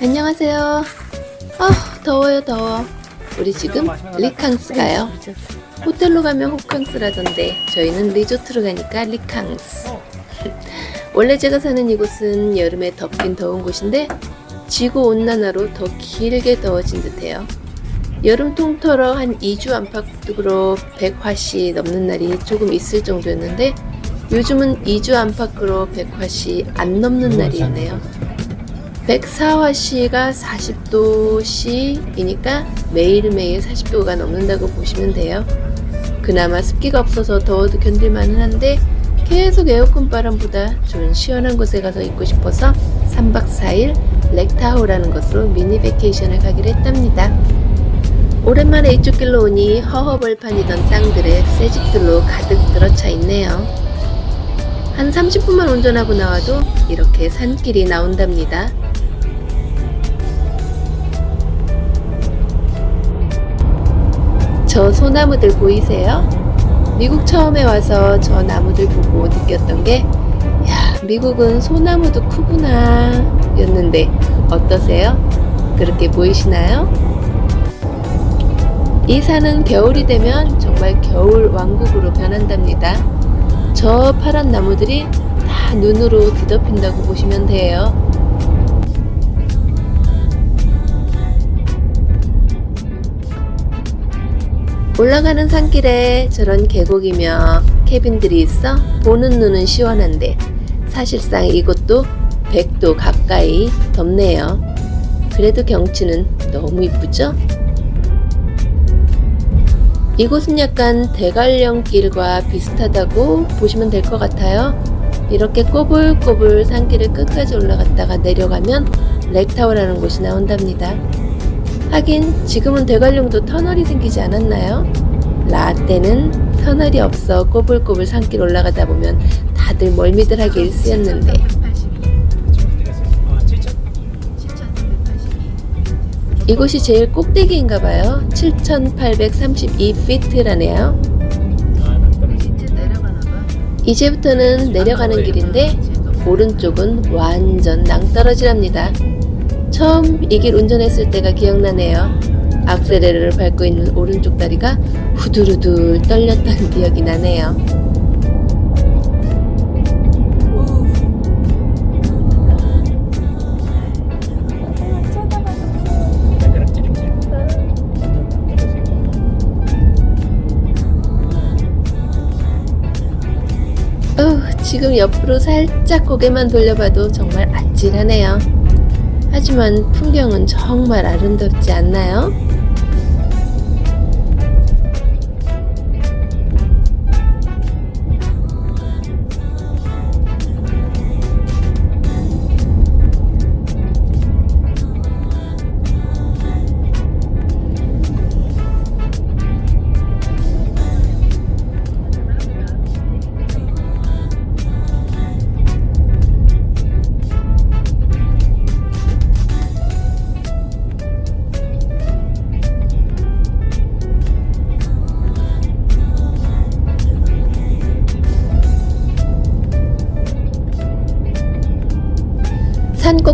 안녕하세요. 아 더워요 더워. 우리 지금 리캉스 가요. 호텔로 가면 호캉스라던데 저희는 리조트로 가니까 리캉스. 원래 제가 사는 이곳은 여름에 덥긴 더운 곳인데 지구 온난화로 더 길게 더워진 듯해요. 여름 통틀어 한 2주 안팎으로 100화씨 넘는 날이 조금 있을 정도였는데 요즘은 2주 안팎으로 100화씨 안 넘는 날이 있네요. 104화씨가 40도씨이니까 매일매일 40도가 넘는다고 보시면 돼요. 그나마 습기가 없어서 더워도 견딜만은 한데 계속 에어컨 바람보다 좋은 시원한 곳에 가서 있고 싶어서 3박 4일 렉타호라는 곳으로 미니 베케이션을 가기로 했답니다. 오랜만에 이쪽 길로 오니 허허벌판이던 땅들에 새 집들로 가득 들어차 있네요. 한 30분만 운전하고 나와도 이렇게 산길이 나온답니다. 저 소나무들 보이세요? 미국 처음에 와서 저 나무들 보고 느꼈던 게, 야, 미국은 소나무도 크구나, 였는데, 어떠세요? 그렇게 보이시나요? 이 산은 겨울이 되면 정말 겨울 왕국으로 변한답니다. 저 파란 나무들이 다 눈으로 뒤덮인다고 보시면 돼요. 올라가는 산길에 저런 계곡이며 캐빈들이 있어 보는 눈은 시원한데 사실상 이곳도 100도 가까이 덥네요. 그래도 경치는 너무 이쁘죠? 이곳은 약간 대관령길과 비슷하다고 보시면 될 것 같아요. 이렇게 꼬불꼬불 산길을 끝까지 올라갔다가 내려가면 렉타워라는 곳이 나온답니다. 하긴 지금은 대관령도 터널이 생기지 않았나요? 라떼는 터널이 없어 꼬불꼬불 산길 올라가다 보면 다들 멀미들하게 일쓰였는데 이곳이 제일 꼭대기인가 봐요. 7,832피트라네요. 이제부터는 내려가는 길인데 오른쪽은 완전 낭떠러지랍니다. 처음 이 길 운전했을 때가 기억나네요. 악셀레를 밟고 있는 오른쪽 다리가 후두루둘 떨렸던 기억이 나네요. 어, 지금 옆으로 살짝 고개만 돌려봐도 정말 아찔하네요. 하지만 풍경은 정말 아름답지 않나요?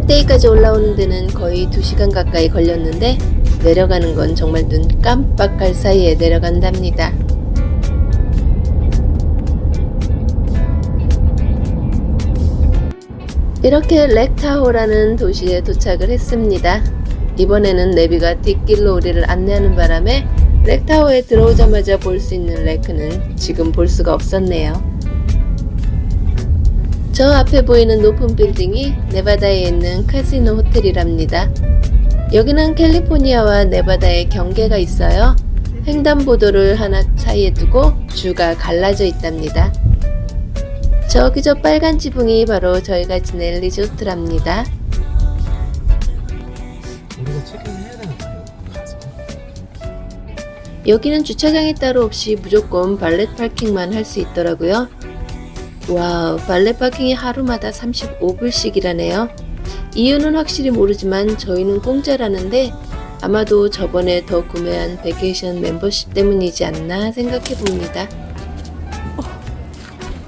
꼭대기까지 올라오는 데는 거의 2시간 가까이 걸렸는데 내려가는 건 정말 눈 깜빡할 사이에 내려간답니다. 이렇게 렉타호라는 도시에 도착을 했습니다. 이번에는 내비가 뒷길로 우리를 안내하는 바람에 렉타호에 들어오자마자 볼 수 있는 레크는 지금 볼 수가 없었네요. 저 앞에 보이는 높은 빌딩이 네바다에 있는 카지노 호텔이랍니다. 여기는 캘리포니아와 네바다의 경계가 있어요. 횡단보도를 하나 사이에 두고 주가 갈라져 있답니다. 저기 저 빨간 지붕이 바로 저희가 지낼 리조트랍니다. 우리가 체크인해야 되나 봐요. 가서. 여기는 주차장이 따로 없이 무조건 발렛 파킹만 할 수 있더라고요. 와우, 발렛 파킹이 하루마다 35불씩이라네요. 이유는 확실히 모르지만 저희는 공짜라는데 아마도 저번에 더 구매한 베케이션 멤버십 때문이지 않나 생각해 봅니다.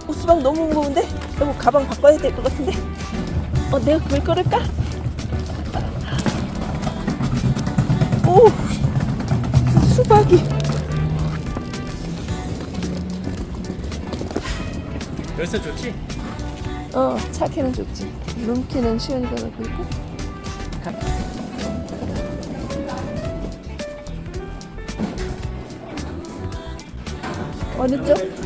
어, 수박 너무 무거운데? 너무 가방 바꿔야 될 것 같은데? 어, 내가 그걸 끌을까? 오 수박이 열쇠 좋지? 어 차 키는 좋지 룸키는 시원이가 갖고 있고 가. 어느 쪽?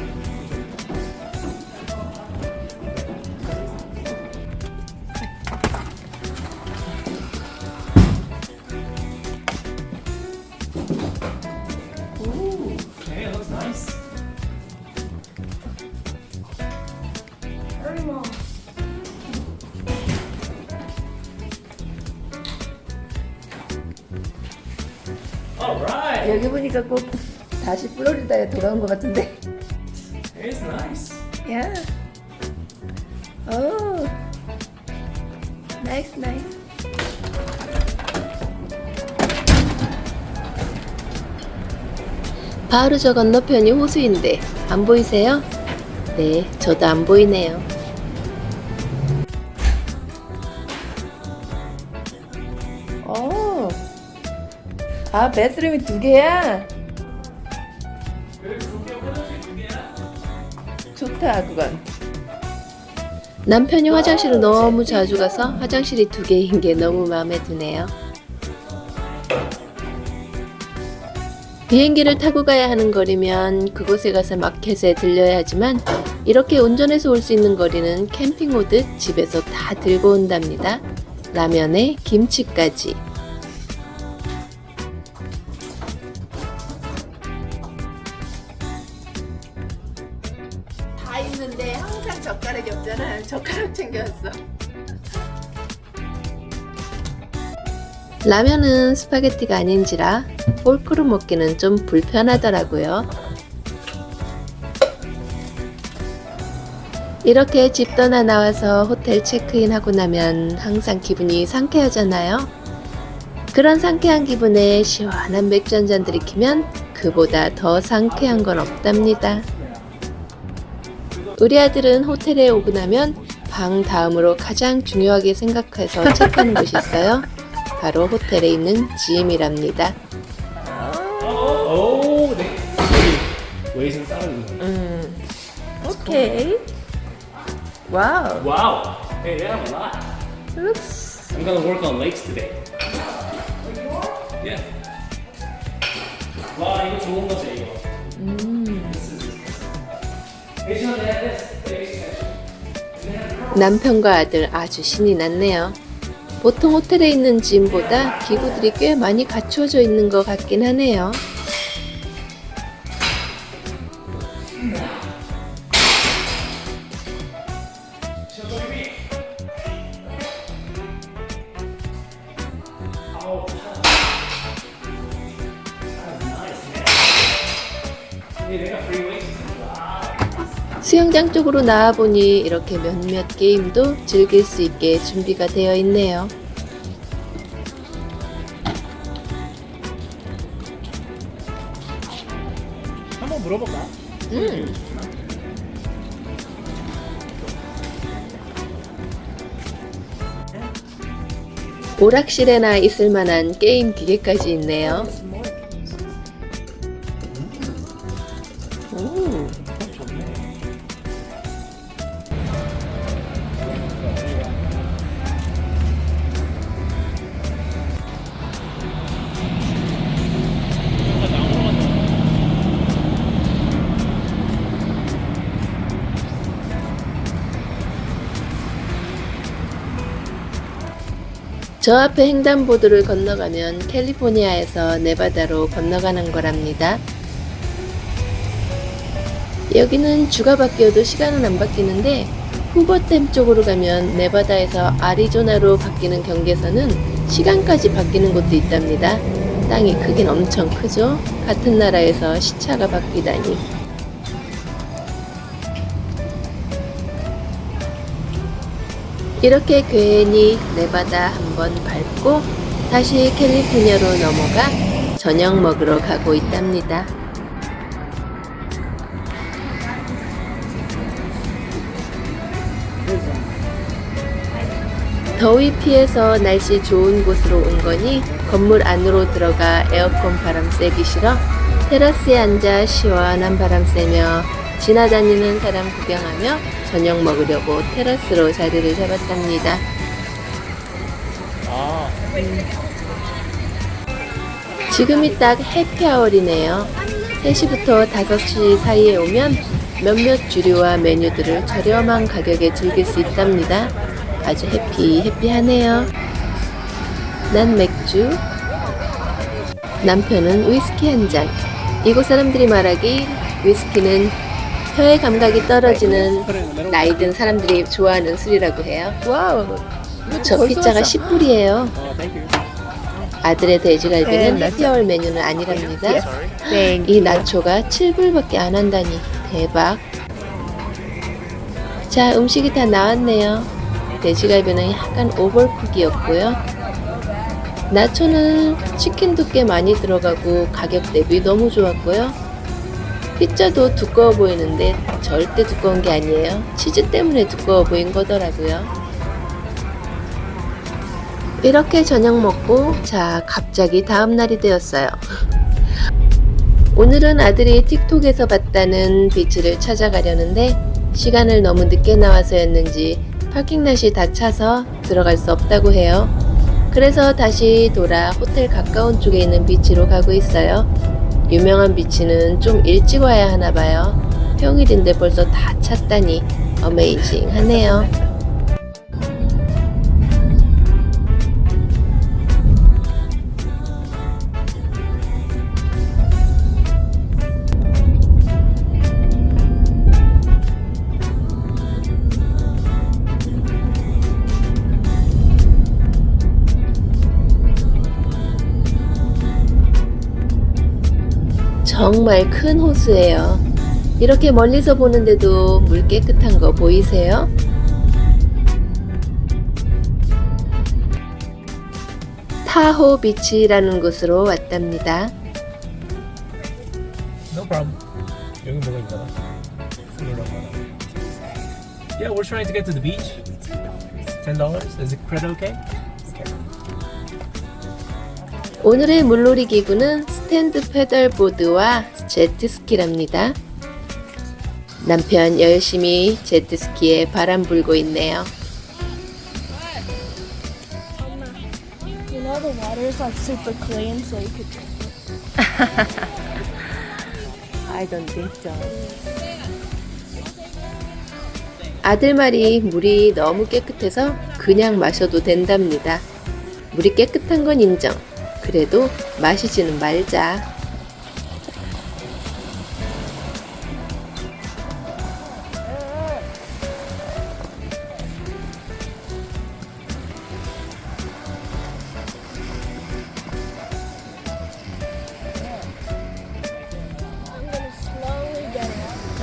꼭 다시 플로리다에 돌아온 것 같은데 it's nice. 야 오. 나이스 나이스 바로 저 건너편이 호수인데 안 보이세요? 네, 저도 안 보이네요. 어. 아, 베스룸이 두 개야? 좋다, 그건. 남편이 화장실을 너무 자주 가서 화장실이 두 개인 게 너무 마음에 드네요. 비행기를 타고 가야 하는 거리면 그곳에 가서 마켓에 들려야 하지만 이렇게 운전해서 올 수 있는 거리는 캠핑 오듯 집에서 다 들고 온답니다. 라면에 김치까지. 라면은 스파게티가 아닌지라 폴크로 먹기는 좀 불편하더라고요. 이렇게 집 떠나 나와서 호텔 체크인 하고 나면 항상 기분이 상쾌하잖아요. 그런 상쾌한 기분에 시원한 맥주 한 잔 들이키면 그보다 더 상쾌한 건 없답니다. 우리 아들은 호텔에 오고 나면 방 다음으로 가장 중요하게 생각해서 체크하는 곳이 있어요. 바로 호텔에 있는 짐이랍니다. Oh, they 웨이슨 거. 음, 오케이. 와우. Wow. Hey, they have a lot. Looks I'm gonna work on lakes today. Yeah. 와, 이거 좋은 거지 이거. 음. 남편과 아들 아주 신이 났네요. 보통 호텔에 있는 짐보다 기구들이 꽤 많이 갖추어져 있는 것 같긴 하네요. Free weights. 수영장 쪽으로 나와보니 이렇게 몇몇 게임도 즐길 수 있게 준비가 되어 있네요. 한번 물어볼까? 음. 오락실에나 있을 만한 게임 기계까지 있네요. 저 앞에 횡단보도를 건너가면 캘리포니아에서 네바다로 건너가는 거랍니다. 여기는 주가 바뀌어도 시간은 안 바뀌는데 후버댐 쪽으로 가면 네바다에서 아리조나로 바뀌는 경계선은 시간까지 바뀌는 곳도 있답니다. 땅이 크긴 엄청 크죠? 같은 나라에서 시차가 바뀌다니. 이렇게 괜히 네바다 한번 밟고 다시 캘리포니아로 넘어가 저녁 먹으러 가고 있답니다. 더위 피해서 날씨 좋은 곳으로 온 거니 건물 안으로 들어가 에어컨 바람 쐬기 싫어 테라스에 앉아 시원한 바람 쐬며 지나다니는 사람 구경하며 저녁 먹으려고 테라스로 자리를 잡았답니다. 아, 지금이 딱 해피아워이네요. 3시부터 5시 사이에 오면 몇몇 주류와 메뉴들을 저렴한 가격에 즐길 수 있답니다. 아주 해피, 해피하네요. 난 맥주, 남편은 위스키 한 잔. 이곳 사람들이 말하기 위스키는 혀의 감각이 떨어지는 나이 든 사람들이 좋아하는 술이라고 해요. 와우. 저 피자가 10불이에요. 어. 아들의 돼지갈비는 네, 해피아월 메뉴는 아니랍니다. 네. 이 나초가 7불밖에 안 한다니 대박. 자, 음식이 다 나왔네요. 돼지갈비는 약간 오버쿡이었고요. 나초는 치킨도 꽤 많이 들어가고 가격 대비 너무 좋았고요. 피자도 두꺼워 보이는데 절대 두꺼운 게 아니에요. 치즈 때문에 두꺼워 보인 거더라고요. 이렇게 저녁 먹고 자 갑자기 다음 날이 되었어요. 오늘은 아들이 틱톡에서 봤다는 비치를 찾아가려는데 시간을 너무 늦게 나와서였는지 파킹랏이 다 차서 들어갈 수 없다고 해요. 그래서 다시 돌아 호텔 가까운 쪽에 있는 비치로 가고 있어요. 유명한 비치는 좀 일찍 와야 하나 봐요. 평일인데 벌써 다 찼다니 어메이징 하네요. 정말 큰 호수예요. 이렇게 멀리서 보는데도 물 깨끗한 거 보이세요? 타호 비치라는 곳으로 왔답니다. No problem. 여기 뭐가 있나? Yeah, we're trying to get to the beach. Ten dollars. Is it credit okay? 오늘의 물놀이 기구는 스탠드 페달보드와 제트스키랍니다. 남편 열심히 제트스키에 바람 불고 있네요. You know the water is like super clean, so you could. I don't think so. 아들 말이 물이 너무 깨끗해서 그냥 마셔도 된답니다. 물이 깨끗한 건 인정. 그래도 마시지는 말자.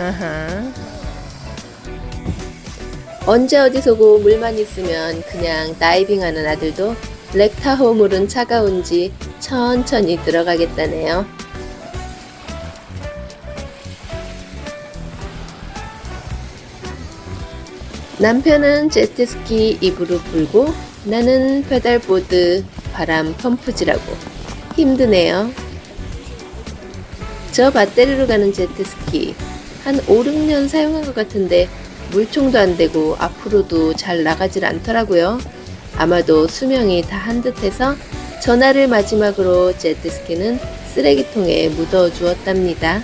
It. 언제 어디서고 물만 있으면 그냥 다이빙하는 아들도 렉타호 물은 차가운지 천천히 들어가겠다네요. 남편은 제트스키 입으로 불고 나는 페달보드 바람 펌프질하고 힘드네요. 저 배터리로 가는 제트스키 한 5, 6년 사용한 것 같은데 물총도 안 되고 앞으로도 잘 나가질 않더라고요. 아마도 수명이 다 한 듯해서 전화를 마지막으로 제트스키는 쓰레기통에 묻어 주었답니다.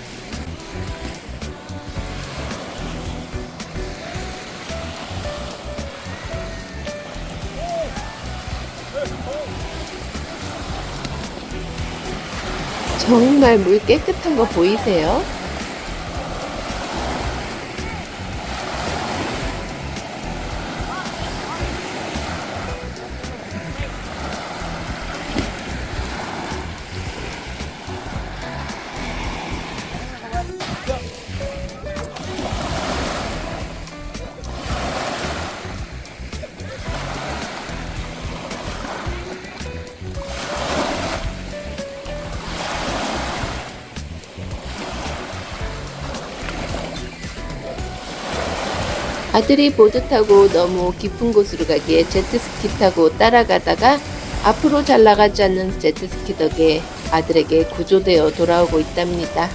정말 물 깨끗한 거 보이세요? 아들이 보드 타고 너무 깊은 곳으로 가기에 제트스키 타고 따라가다가 앞으로 잘 나가지 않는 제트스키 덕에 아들에게 구조되어 돌아오고 있답니다.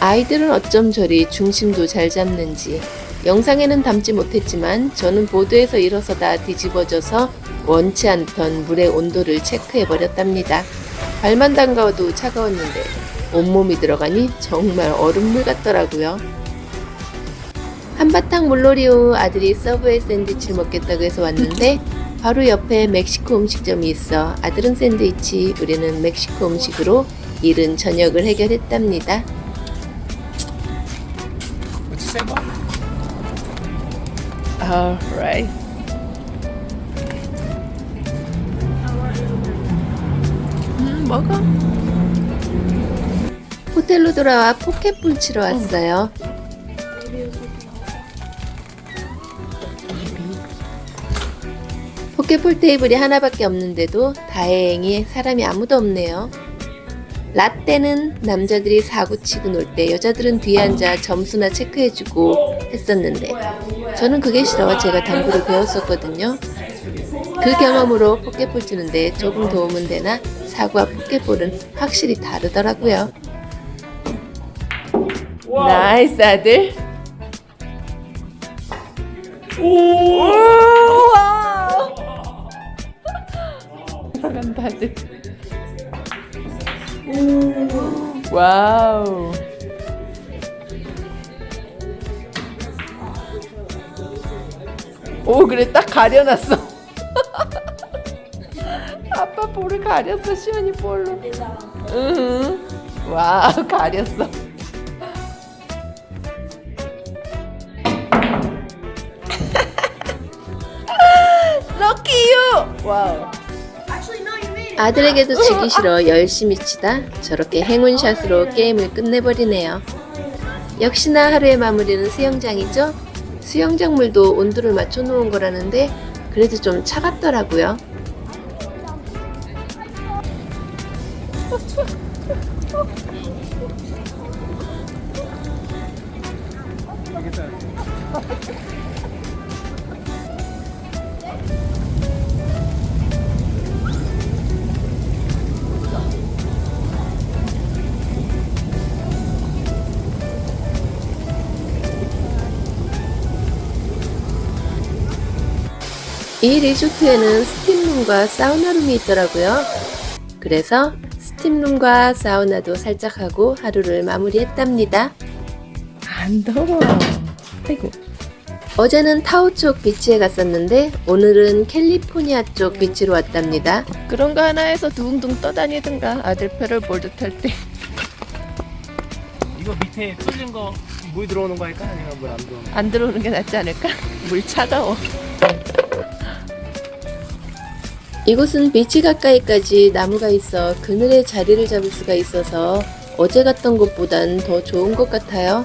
아이들은 어쩜 저리 중심도 잘 잡는지 영상에는 담지 못했지만 저는 보드에서 일어서다 뒤집어져서 원치 않던 물의 온도를 체크해 버렸답니다. 발만 담가도 차가웠는데 온몸이 들어가니 정말 얼음물 같더라고요. 한바탕 물놀이 후 아들이 서브웨이 샌드위치를 먹겠다고 해서 왔는데 바로 옆에 멕시코 음식점이 있어 아들은 샌드위치, 우리는 멕시코 음식으로 이른 저녁을 해결했답니다. Alright. 음, 먹어. 호텔로 돌아와 포켓볼 치러 왔어요. 포켓볼 테이블이 하나밖에 없는데도 다행히 사람이 아무도 없네요. 라떼는 남자들이 사고치고 놀 때 여자들은 뒤에 앉아 점수나 체크해주고 했었는데 저는 그게 싫어 제가 당구를 배웠었거든요. 그 경험으로 포켓볼 치는데 조금 도움은 되나 사고와 포켓볼은 확실히 다르더라고요. 나이스 아들. 와우. 잘한다 아들. 와우. 오 그래 딱 가려놨어. 아빠 볼을 가렸어 시원이 볼로. 응. 와우 가렸어. 아들에게도 지기 싫어 열심히 치다 저렇게 행운샷으로 게임을 끝내버리네요. 역시나 하루의 마무리는 수영장이죠. 수영장 물도 온도를 맞춰 놓은 거라는데 그래도 좀 차갑더라고요. 이 리조트에는 스팀룸과 사우나룸이 있더라고요. 그래서 스팀룸과 사우나도 살짝 하고 하루를 마무리했답니다. 안 더워. 아이고. 어제는 타오 쪽 비치에 갔었는데 오늘은 캘리포니아 쪽 비치로 왔답니다. 그런 거 하나에서 둥둥 떠다니든가 아들 패럴 볼드 탈 때. 이거 밑에 뚫린 거 물 들어오는 거 할까? 아니면 물 안 들어오는 거? 안 들어오는 게 낫지 않을까? 물 차가워. 이곳은 비치 가까이까지 나무가 있어 그늘에 자리를 잡을 수가 있어서 어제 갔던 곳보단 더 좋은 것 같아요.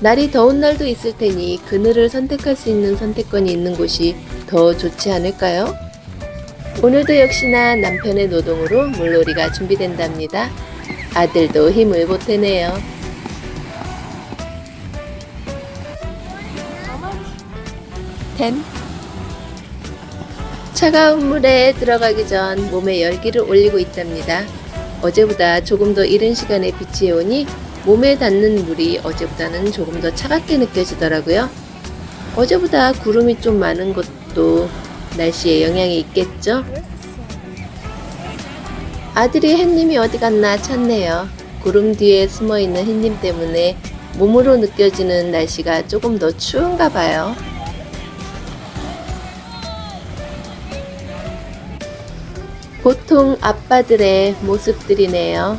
날이 더운 날도 있을 테니 그늘을 선택할 수 있는 선택권이 있는 곳이 더 좋지 않을까요? 오늘도 역시나 남편의 노동으로 물놀이가 준비된답니다. 아들도 힘을 보태네요. 텐 차가운 물에 들어가기 전 몸에 열기를 올리고 있답니다. 어제보다 조금 더 이른 시간에 비치에 오니 몸에 닿는 물이 어제보다는 조금 더 차갑게 느껴지더라고요. 어제보다 구름이 좀 많은 것도 날씨에 영향이 있겠죠? 아들이 햇님이 어디 갔나 찾네요. 구름 뒤에 숨어 있는 햇님 때문에 몸으로 느껴지는 날씨가 조금 더 추운가 봐요. 보통 아빠들의 모습들이네요.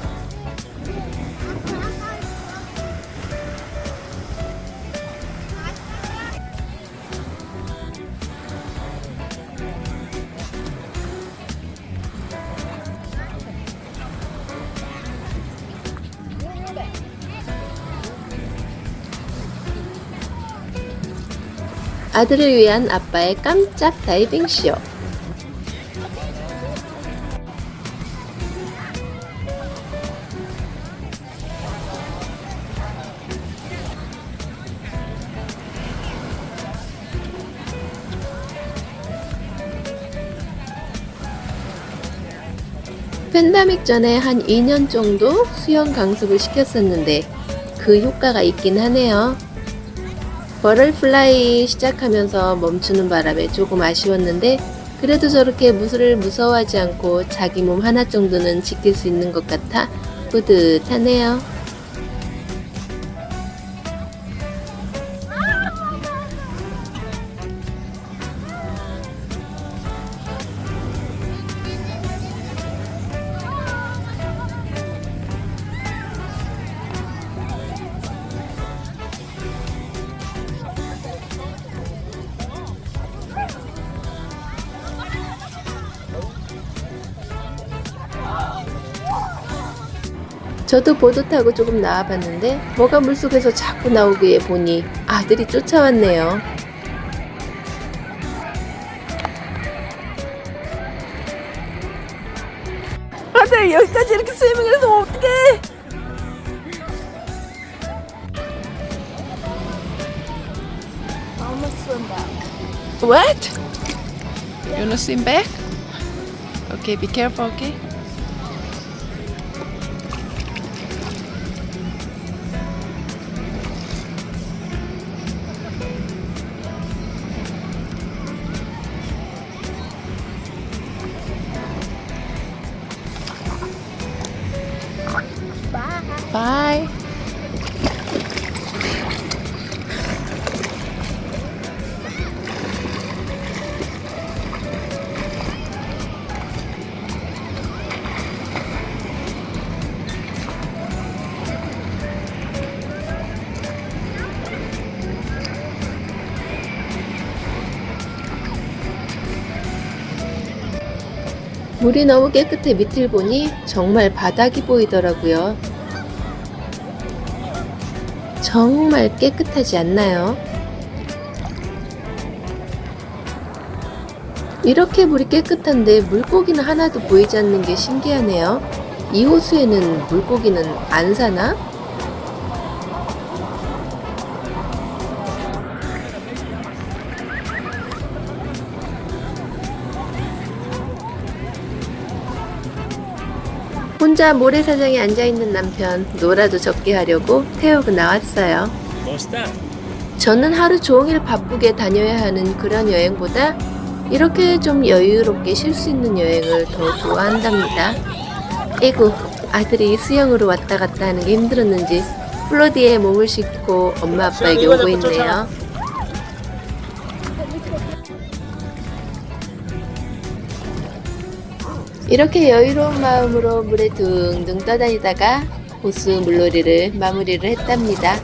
아들을 위한 아빠의 깜짝 다이빙 쇼. 팬데믹 전에 한 2년 정도 수영 강습을 시켰었는데 그 효과가 있긴 하네요. 버럴플라이 시작하면서 멈추는 바람에 조금 아쉬웠는데 그래도 저렇게 무술을 무서워하지 않고 자기 몸 하나 정도는 지킬 수 있는 것 같아 뿌듯하네요. 저도 보드 타고 조금 나와봤는데 뭐가 물속에서 자꾸 나오기에 보니 아들이 쫓아왔네요. 아들 여기까지 이렇게 스위밍을 해서 어떡해? What? You wanna swim back? Okay, be careful, okay? 물이 너무 깨끗해 밑을 보니 정말 바닥이 보이더라고요. 정말 깨끗하지 않나요? 이렇게 물이 깨끗한데 물고기는 하나도 보이지 않는 게 신기하네요. 이 호수에는 물고기는 안 사나? 혼자 모래사장에 앉아있는 남편 놀아도 적게 하려고 태우고 나왔어요. That? 저는 하루 종일 바쁘게 다녀야 하는 그런 여행보다 이렇게 좀 여유롭게 쉴 수 있는 여행을 더 좋아한답니다. 에구, 아들이 수영으로 왔다 갔다 하는 게 힘들었는지 플로디에 몸을 싣고 엄마 아빠에게 오고 있네요. 이렇게 여유로운 마음으로 물에 둥둥 떠다니다가 호수 물놀이를 마무리를 했답니다.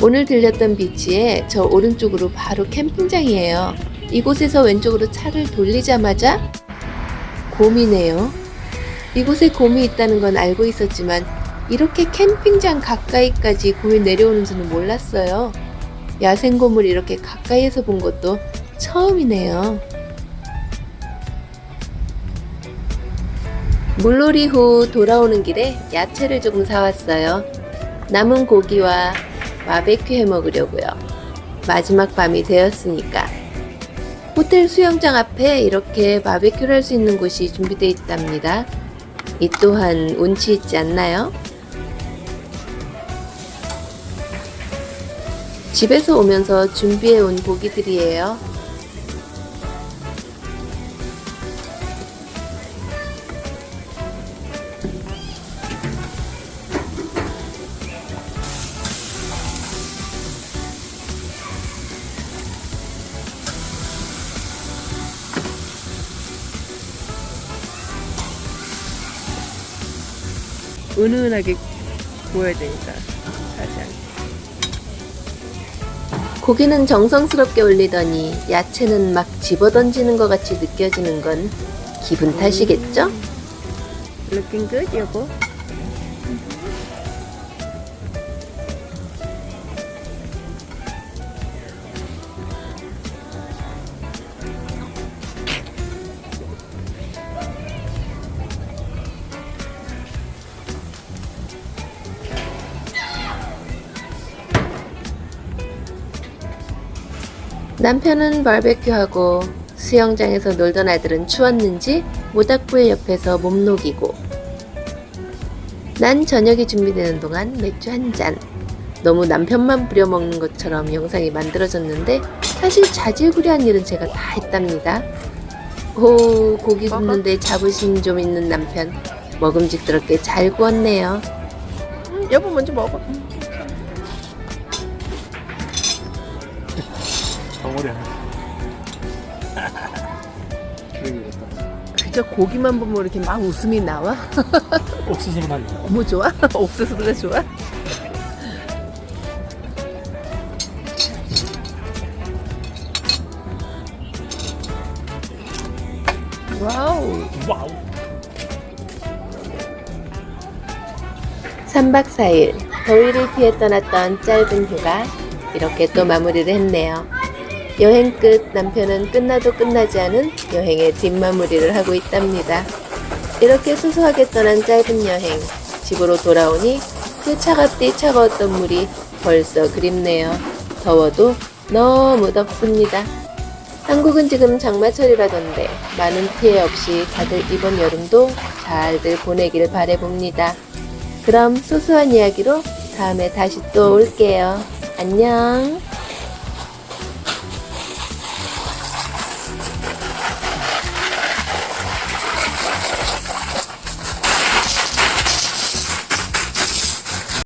오늘 들렸던 비치에 저 오른쪽으로 바로 캠핑장이에요. 이곳에서 왼쪽으로 차를 돌리자마자 곰이네요. 이곳에 곰이 있다는 건 알고 있었지만 이렇게 캠핑장 가까이까지 곰이 내려오는 줄은 몰랐어요. 야생곰을 이렇게 가까이에서 본 것도 처음이네요. 물놀이 후 돌아오는 길에 야채를 조금 사왔어요. 남은 고기와 바베큐 해 먹으려고요. 마지막 밤이 되었으니까. 호텔 수영장 앞에 이렇게 바베큐를 할 수 있는 곳이 준비되어 있답니다. 이 또한 운치 있지 않나요? 집에서 오면서 준비해 온 고기들이에요. 은은하게 구워야 되니까 살짝. 고기는 정성스럽게 올리더니 야채는 막 집어던지는 것 같이 느껴지는 건 기분 탓이겠죠? Looking good, 여보? 남편은 바베큐하고 수영장에서 놀던 아들은 추웠는지 모닥불 옆에서 몸 녹이고 난 저녁이 준비되는 동안 맥주 한 잔. 너무 남편만 부려먹는 것처럼 영상이 만들어졌는데 사실 자질구레한 일은 제가 다 했답니다. 오 고기 굽는데 자부심 좀 있는 남편 먹음직스럽게 잘 구웠네요. 음, 여보 먼저 먹어. 그저 고기만 보면 이렇게 막 웃음이 나와? 옥수수로 만 너무 좋아? 옥수수보다 좋아? 와우. 와우. 3박 4일 더위를 피해 떠났던 짧은 휴가 이렇게 또 마무리를 했네요. 여행 끝 남편은 끝나도 끝나지 않은 여행의 뒷마무리를 하고 있답니다. 이렇게 소소하게 떠난 짧은 여행 집으로 돌아오니 그 차갑디 차가웠던 물이 벌써 그립네요. 더워도 너무 덥습니다. 한국은 지금 장마철이라던데 많은 피해 없이 다들 이번 여름도 잘들 보내길 바래봅니다. 그럼 소소한 이야기로 다음에 다시 또 올게요. 안녕.